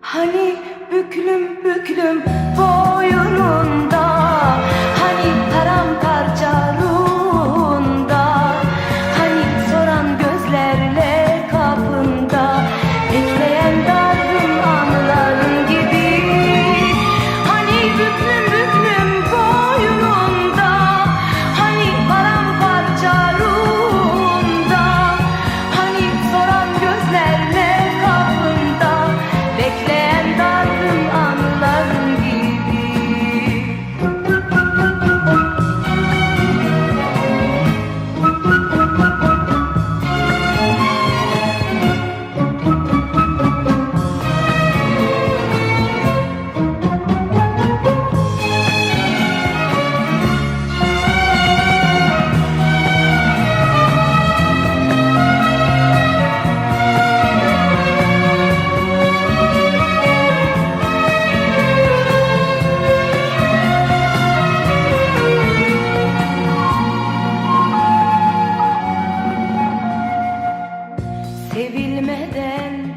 Hani büklüm büklüm boynunda Sevilmeden de